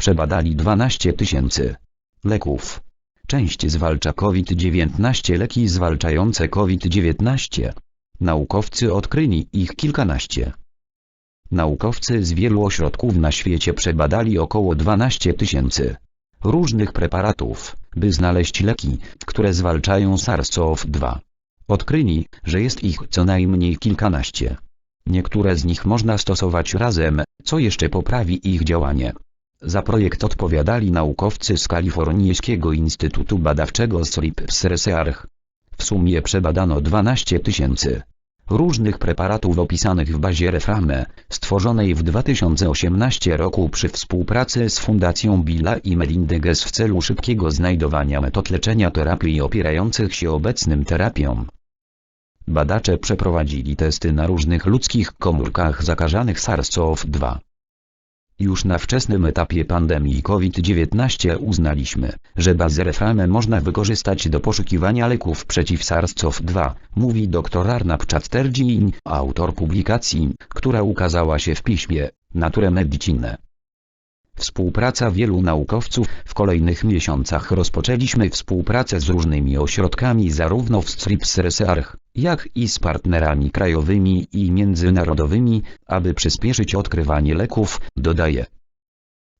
przebadali 12 tysięcy leków. Część zwalcza COVID-19 leki zwalczające COVID-19. Naukowcy odkryli ich kilkanaście. Naukowcy z wielu ośrodków na świecie przebadali około 12 tysięcy różnych preparatów, by znaleźć leki, które zwalczają SARS-CoV-2. Odkryli, że jest ich co najmniej kilkanaście. Niektóre z nich można stosować razem, co jeszcze poprawi ich działanie. Za projekt odpowiadali naukowcy z Kalifornijskiego Instytutu Badawczego SRIP Research. W sumie przebadano 12 tysięcy różnych preparatów opisanych w bazie Reframe, stworzonej w 2018 roku przy współpracy z Fundacją Billa i Melindy Gates w celu szybkiego znajdowania metod leczenia terapii opierających się obecnym terapiom. Badacze przeprowadzili testy na różnych ludzkich komórkach zakażanych SARS-CoV-2. Już na wczesnym etapie pandemii COVID-19 uznaliśmy, że bazę Reframe można wykorzystać do poszukiwania leków przeciw SARS-CoV-2, mówi dr Arnab Chatterjee, autor publikacji, która ukazała się w piśmie Nature Medicine. Współpraca wielu naukowców W kolejnych miesiącach rozpoczęliśmy współpracę z różnymi ośrodkami zarówno w Strips Research, jak i z partnerami krajowymi i międzynarodowymi, aby przyspieszyć odkrywanie leków, dodaje.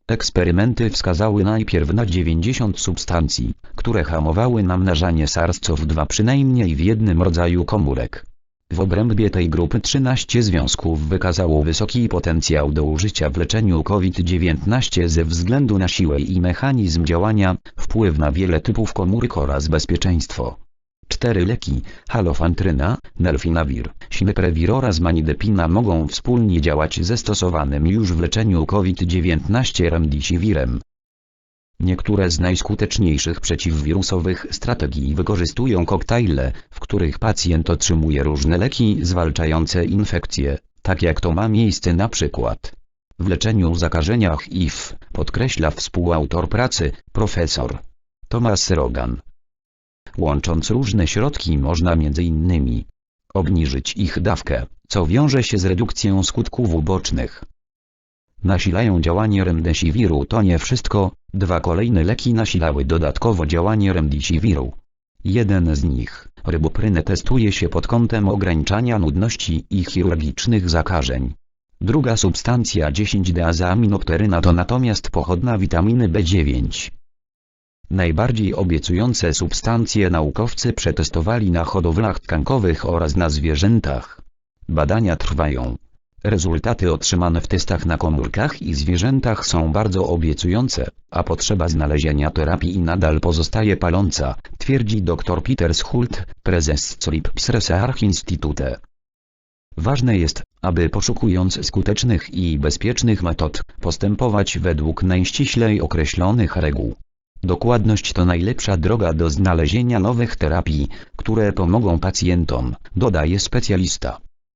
Eksperymenty wskazały najpierw na 90 substancji, które hamowały namnażanie SARS-CoV-2 przynajmniej w jednym rodzaju komórek. W obrębie tej grupy 13 związków wykazało wysoki potencjał do użycia w leczeniu COVID-19 ze względu na siłę i mechanizm działania, wpływ na wiele typów komórek oraz bezpieczeństwo. Cztery leki, halofantryna, nelfinawir, simprevir oraz manidepina mogą wspólnie działać ze stosowanym już w leczeniu COVID-19 remdesivirem. Niektóre z najskuteczniejszych przeciwwirusowych strategii wykorzystują koktajle, w których pacjent otrzymuje różne leki zwalczające infekcje, tak jak to ma miejsce na przykład w leczeniu zakażenia HIV, podkreśla współautor pracy, profesor Thomas Rogan. Łącząc różne środki można m.in. obniżyć ich dawkę, co wiąże się z redukcją skutków ubocznych. Nasilają działanie remdesiviru to nie wszystko, dwa kolejne leki nasilały dodatkowo działanie remdesiviru. Jeden z nich, ryboprynę testuje się pod kątem ograniczania nudności i chirurgicznych zakażeń. Druga substancja 10-deazaminopteryna to natomiast pochodna witaminy B9. Najbardziej obiecujące substancje naukowcy przetestowali na hodowlach tkankowych oraz na zwierzętach. Badania trwają. Rezultaty otrzymane w testach na komórkach i zwierzętach są bardzo obiecujące, a potrzeba znalezienia terapii nadal pozostaje paląca, twierdzi dr Peter Schult, prezes CRIPS Research Institute. Ważne jest, aby poszukując skutecznych i bezpiecznych metod, postępować według najściślej określonych reguł. Dokładność to najlepsza droga do znalezienia nowych terapii, które pomogą pacjentom, dodaje specjalista.